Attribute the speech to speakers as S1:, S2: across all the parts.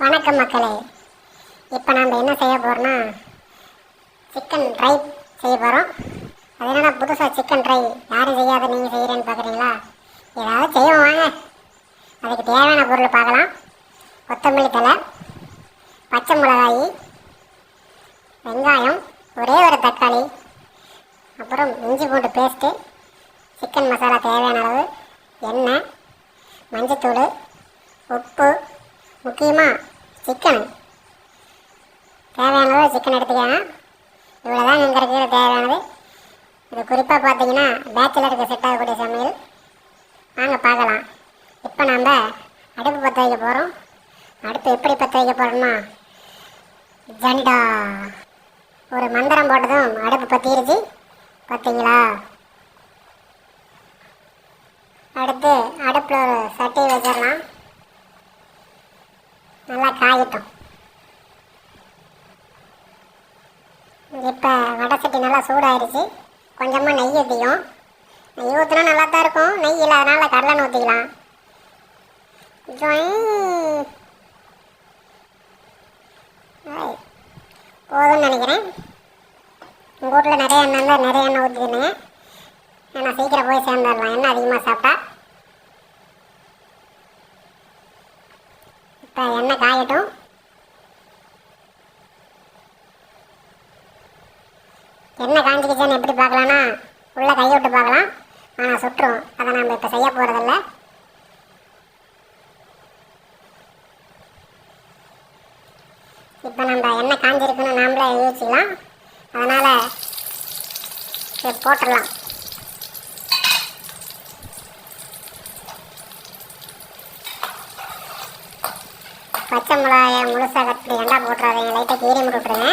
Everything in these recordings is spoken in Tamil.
S1: வணக்கம் மக்களே. இப்போ நம்ம என்ன செய்ய போகிறோம்னா சிக்கன் ட்ரை செய்ய போகிறோம் அது என்னன்னா புதுசாக சிக்கன் ட்ரை யாரும் செய்யாத நீங்கள் செய்கிறேன்னு பார்க்குறீங்களா ஏதாவது செய்வோம் வாங்க. அதுக்கு தேவையான பொருள் பார்க்கலாம். கொத்தமல்லி தலை பச்சை மிளகாய் வெங்காயம் ஒரே ஒரு தக்காளி அப்புறம் இஞ்சி பூண்டு பேஸ்ட்டு சிக்கன் மசாலா தேவையான அளவு எண்ணெய் மஞ்சத்தூள் உப்பு முக்கியமாக சிக்கன். தேவையானது சிக்கன் எடுத்துக்கோங்க இவ்வளோ தான் இங்கே இருக்கிற தேவையானது. இது குறிப்பாக பார்த்தீங்கன்னா பேச்சுலருக்கு செட் ஆகக்கூடிய சமையல். வாங்க பார்க்கலாம். இப்போ நம்ம அடுப்பு பற்ற வைக்க போகிறோம் அடுப்பு எப்படி பற்ற வைக்க போகிறோம்னா ஜண்டா. ஒரு மந்திரம் போட்டதும் அடுப்பு பற்றிடுச்சு பார்த்தீங்களா அடுத்து அடுப்பில் ஒரு சட்டி வச்சிடலாம். நல்லா காயட்டும் இப்போ வடை சட்டி நல்லா சூடாயிருச்சு. கொஞ்சமாக நெய் ஊற்றிக்கும் நெய் ஊற்றினா நல்லா தான் இருக்கும். நெய் இல்லாதனால கடலை ஊற்றிக்கலாம் போதும்னு நினைக்கிறேன். உங்கள் வீட்டில் நிறைய எண்ணெய் இருந்தால் நிறைய எண்ணெய் ஊற்றிக்கணுங்க ஏன்னா சீக்கிரம் போய் சேர்ந்துடலாம். எண்ணெய் அதிகமாக சாப்பிட்டா? இப்போ எண்ணெய் காயட்டும் எண்ணெய் காஞ்சிக்கிச்சேன்னு எப்படி பார்க்கலான்னா உள்ளே கையை விட்டு பார்க்கலாம். ஆனால் சுட்டுரும் அதை நம்ம இப்போ செய்ய போகிறதில்ல இப்போ நம்ம எண்ணெய் காஞ்சிருக்குன்னு நாமளே யோசிக்கலாம். அதனால் போட்டுடலாம். பச்சை மிளகாய முழுசாக கட் பண்ணி எண்டா போட்டுறாதீங்க. லைட்டாக கீரி மட்டும் விட்ருங்க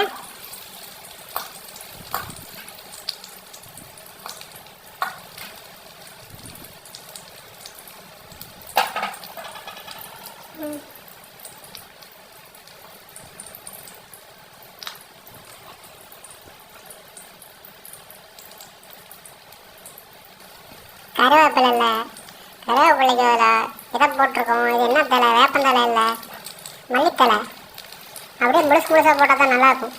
S1: கருவேப்பிலை இல்லை. கருவேப்பிலைக்கு இதை போட்டிருக்கோம்? இது என்ன தலை வேப்பந்தலை இல்லை. மல்லித்தலை அப்படியே முழுசு முழுசாக போட்டால் தான் நல்லாயிருக்கும்.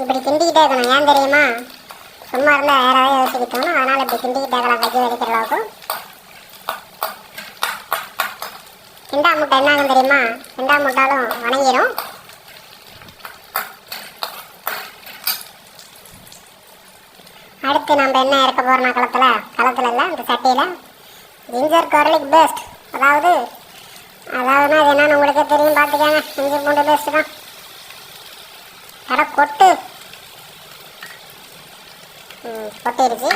S1: இப்படி கிண்டிக்கிட்டே இருக்கணும். ஏன் தெரியுமா? சும்மா இருந்தால் வேற ஏதாவது யோசிக்கிட்டோம் அதனால் இப்படி கிண்டிக்கிட்டே இருக்கலாம். கையை வலிக்கிற அளவுக்கு. கிண்டா முட்டை என்ன ஆகும் தெரியுமா? கிண்டா முட்டாலும் வணங்கிடும் அடுத்து நம்ம என்ன இருக்க போகிறோம்னா களத்தில் களத்தில் இல்லை இந்த சட்டியில் ஜிஞ்சர் garlic பேஸ்ட் அதாவது அதாவதுனா அது என்னன்னு உங்களுக்கே தெரியும் பார்த்துக்கோங்க இஞ்சி பூண்டு பேஸ்ட் தான் கடை கொட்டு கொட்டிடுச்சு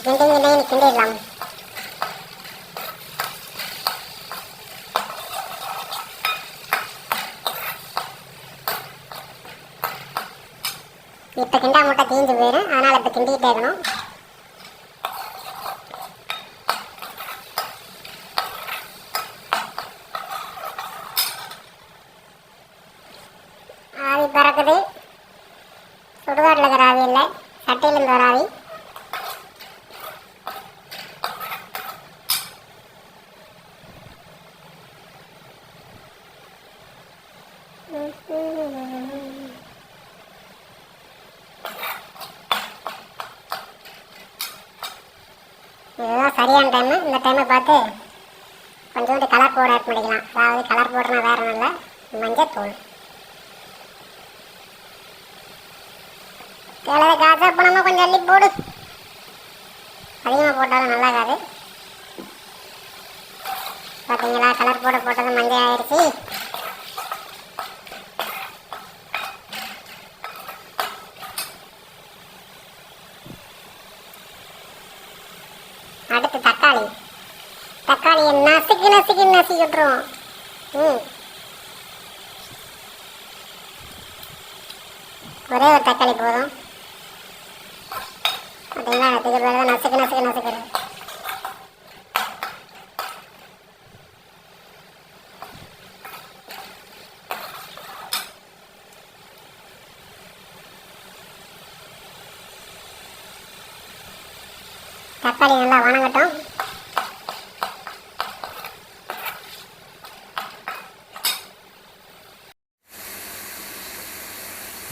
S1: கிண்டிங்க கிண்டிடலாம் இப்போ கிண்டா முட்டை தீஞ்சு போயிடும் அதனால் இப்போ கிண்டிகிட்டே இருக்கணும். ஆவி பறக்குது. சுடுகாட்டில் இருக்கிற ஆவி இல்லை. சட்டையிலேருந்து வர ஆவி. இதுதான் சரியான டைமு இந்த டைமை பார்த்து கொஞ்சோண்டு கலர் பவுடர் ஆட் பண்ணிக்கலாம். அதாவது கலர் பவுடர்னா வேறு நல்ல இல்லை மஞ்சத்தூள் கிளறு காசா போனோமா கொஞ்சம் அள்ளி போடு. அதிகமாக போட்டாலும் நல்லா இருக்காது பார்த்தீங்களா கலர் போட போட்டது மஞ்சள் ஆயிடுச்சு. நசுக்கி நசுக்கி விட்டுருவோம் ம். ஒரே ஒரு தக்காளி போதும். அப்படின்னா அதுக்கு மேலே நசுக்கு நசுக்கு நசுக்கிறது தக்காளி நல்லா வணங்கட்டும்.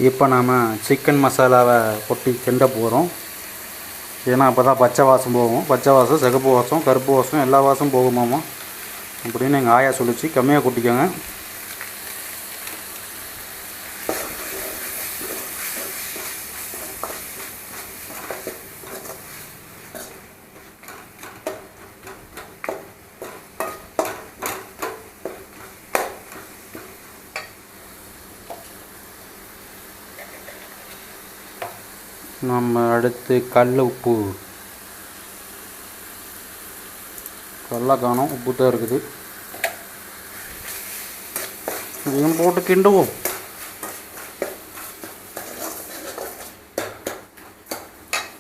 S2: இப்போ நாம் சிக்கன் மசாலாவை கொட்டி கிண்ட போகிறோம் ஏன்னா அப்போ தான் பச்சை வாசம் போகும். பச்சை வாசம் சிகப்பு வாசம் கருப்பு வாசம் எல்லா வாசம் போகுமாமா அப்படின்னு எங்கள் ஆயா சொல்லிச்சு. கம்மியாக கொட்டிக்கோங்க. நம்ம அடுத்து கடல உப்பு. கடல காணும் உப்பு தான் இருக்குது. இதையும் போட்டு கிண்டுவோம்.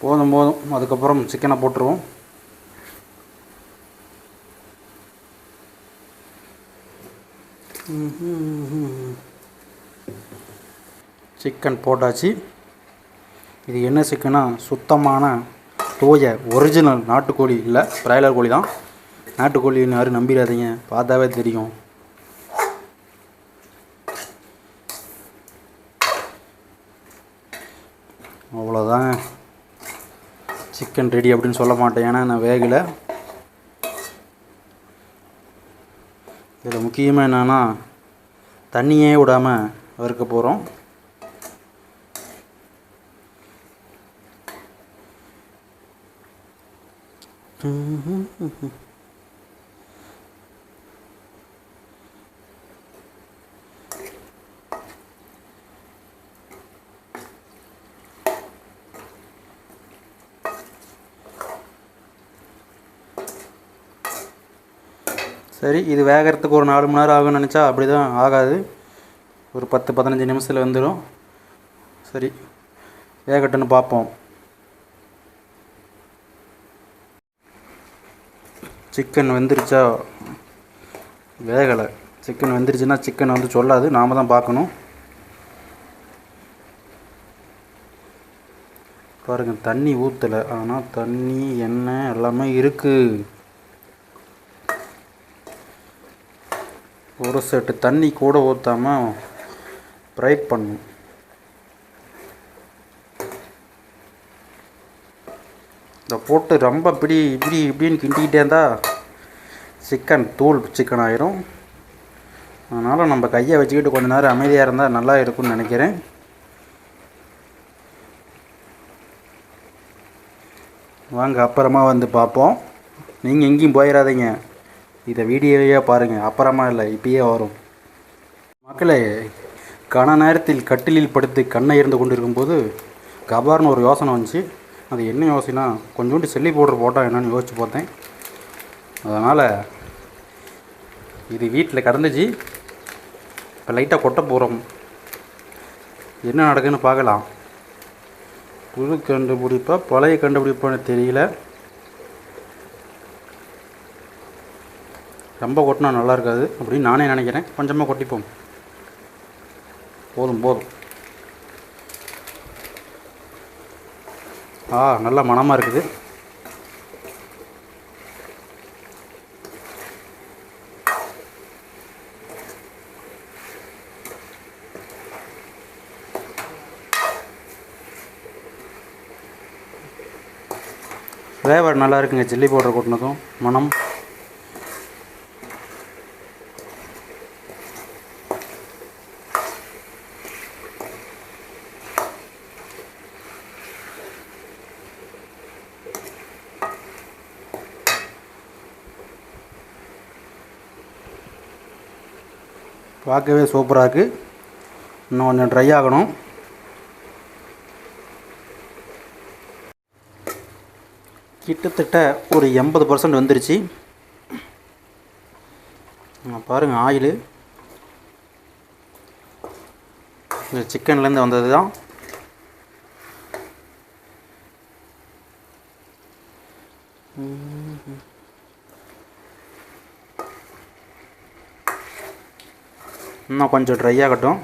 S2: போதும் போதும். அதுக்கப்புறம் சிக்கனை போட்டுருவோம். சிக்கன் போட்டாச்சு. இது என்ன சிக்கன்னா சுத்தமான தூய ஒரிஜினல் நாட்டுக்கோழி இல்லை பிராய்லர் கோழி தான். நாட்டுக்கோழின்னு யாரும் நம்பிடாதீங்க பார்த்தாவே தெரியும். அவ்வளோதான் சிக்கன் ரெடி அப்படின்னு சொல்ல மாட்டேன். ஏன்னா நான் வேகலை. இதில் முக்கியமாக என்னென்னா தண்ணியே விடாமல் வறுக்க போகிறோம் சரி இது வேகிறதுக்கு ஒரு நாலு மணி நேரம் ஆகும்னு நினச்சா அப்படி தான் ஆகாது. ஒரு பத்து பதினஞ்சு நிமிஷத்தில் வந்துடும் சரி வேகட்டுன்னு பார்ப்போம். சிக்கன் வெந்துருச்சா? வேகலை. சிக்கன் வெந்துருச்சுன்னா சிக்கன் வந்து சொல்லாது. நாம் தான் பார்க்கணும். பாருங்கள் தண்ணி ஊற்றலை ஆனால் தண்ணி எண்ணெய் எல்லாமே இருக்குது ஒரு செட்டு தண்ணி கூட ஊற்றாமல் ஃப்ரை பண்ணும் இதை போட்டு ரொம்ப இப்படி இப்படி இப்படின்னு கிண்டிக்கிட்டே இருந்தால் சிக்கன் தூள் சிக்கன் ஆயிரும். அதனால் நம்ம கையை வச்சுக்கிட்டு கொஞ்ச நேரம் அமைதியாக இருந்தால் நல்லா இருக்கும்னு நினைக்கிறேன். வாங்க அப்புறமா வந்து பார்ப்போம். நீங்கள் எங்கேயும் போயிடாதீங்க. இதை வீடியோவையே பாருங்கள் அப்புறமா இல்லை இப்பயே வரும். மக்களே கன நேரத்தில் கட்டிலில் படுத்து கண்ணை இருந்து கொண்டிருக்கும்போது கபார்னு ஒரு யோசனை வந்துச்சு. அது என்ன யோசினா கொஞ்சோண்டு செல்லி பவுடர் போட்டால் என்னன்னு யோசிச்சு பார்த்தேன். அதனால் இது வீட்டில் கடந்துச்சு இப்போ லைட்டாக கொட்ட போகிறோம் என்ன நடக்குதுன்னு பார்க்கலாம். புது கண்டுபிடிப்பா பழைய கண்டுபிடிப்பான்னு தெரியல. ரொம்ப கொட்டினா நல்லா இருக்காது அப்படின்னு நானே நினைக்கிறேன். கொஞ்சமாக கொட்டிப்போம். போதும் போதும். ஆ நல்ல மணமாக இருக்குது. ஃப்ளேவர் நல்லா இருக்குங்க சில்லி பவுடர் கொட்டினதும் மனம் பார்க்கவே சூப்பராக இருக்குது இன்னும் கொஞ்சம் ட்ரை ஆகணும். கிட்டத்தட்ட ஒரு எண்பது பர்சன்ட் வந்துருச்சு. பாருங்கள் ஆயிலு. சிக்கன்லேருந்து வந்தது தான் இன்னும் கொஞ்சம் ட்ரை ஆகட்டும்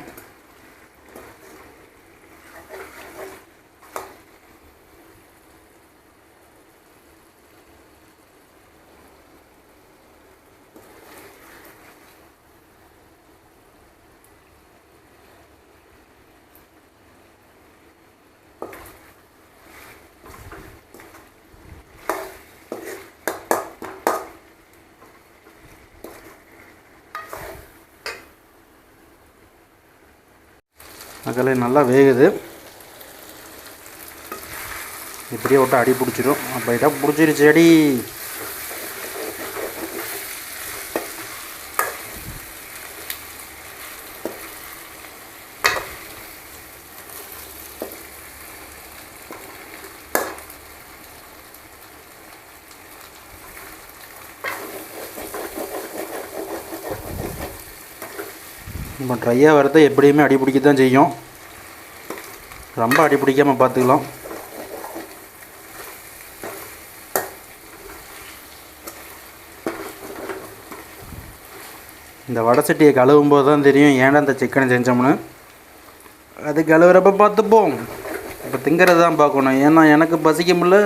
S2: மக்களை நல்லா வேகுது. இப்படியே விட்டு அடி பிடிச்சிரும். அப்போ இடம் பிடிச்சிருச்சு அடி. இப்போ ட்ரையாக வரத எப்படியுமே அடி பிடிக்க தான் செய்யும். ரொம்ப அடி பிடிக்காமல் பார்த்துக்கலாம். இந்த வடை சட்டியை கழுவும் போது தான் தெரியும் ஏன்டா இந்த சிக்கனை செஞ்சோம்னு. அது கழுவுறப்ப பார்த்துப்போம். இப்போ திங்கிறது தான் பார்க்கணும். ஏன்னா எனக்கு பசிக்க முடியல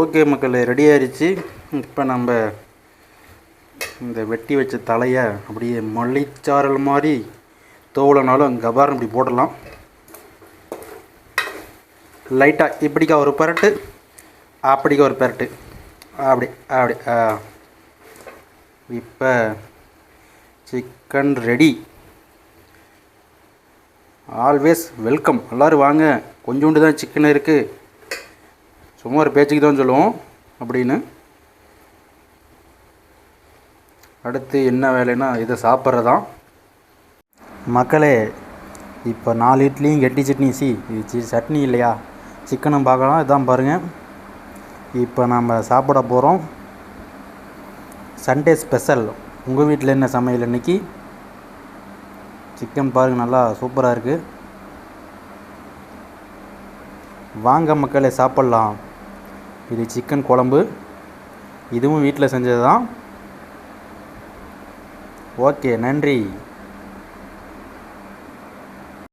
S2: ஓகே மக்கள் ரெடி ஆயிடுச்சு இப்போ நம்ம இந்த வெட்டி வச்ச தலையை அப்படியே மல்லிச்சாரல் மாதிரி தோவலனாலும் கபாரம் இப்படி போடலாம். லைட்டாக இப்படிக்கா ஒரு பரட்டு அப்படிக்கா ஒரு பரட்டு. அப்படி அப்படி இப்போ சிக்கன் ரெடி ஆல்வேஸ் வெல்கம் எல்லோரும் வாங்க. கொஞ்சோண்டு தான் சிக்கன் இருக்குது சும்மா ஒரு பேச்சுக்கு தான் சொல்லுவோம். அப்படின்னு. அடுத்து என்ன வேலைன்னா இதை சாப்பிட்றதான் மக்களே இப்போ நாலு இட்லியும் கெட்டி சட்னி சி இது சட்னி இல்லையா? சிக்கனும் பார்க்கலாம். இதான் பாருங்கள் இப்போ நம்ம சாப்பிட போகிறோம் சண்டே ஸ்பெஷல் உங்கள் வீட்டில் என்ன சமையல் இன்றைக்கி சிக்கன் பாருங்கள் நல்லா சூப்பராக இருக்குது வாங்க மக்களே சாப்பிட்லாம். இது சிக்கன் குழம்பு. இதுவும் வீட்டில் செஞ்சது தான் ஓகே நன்றி.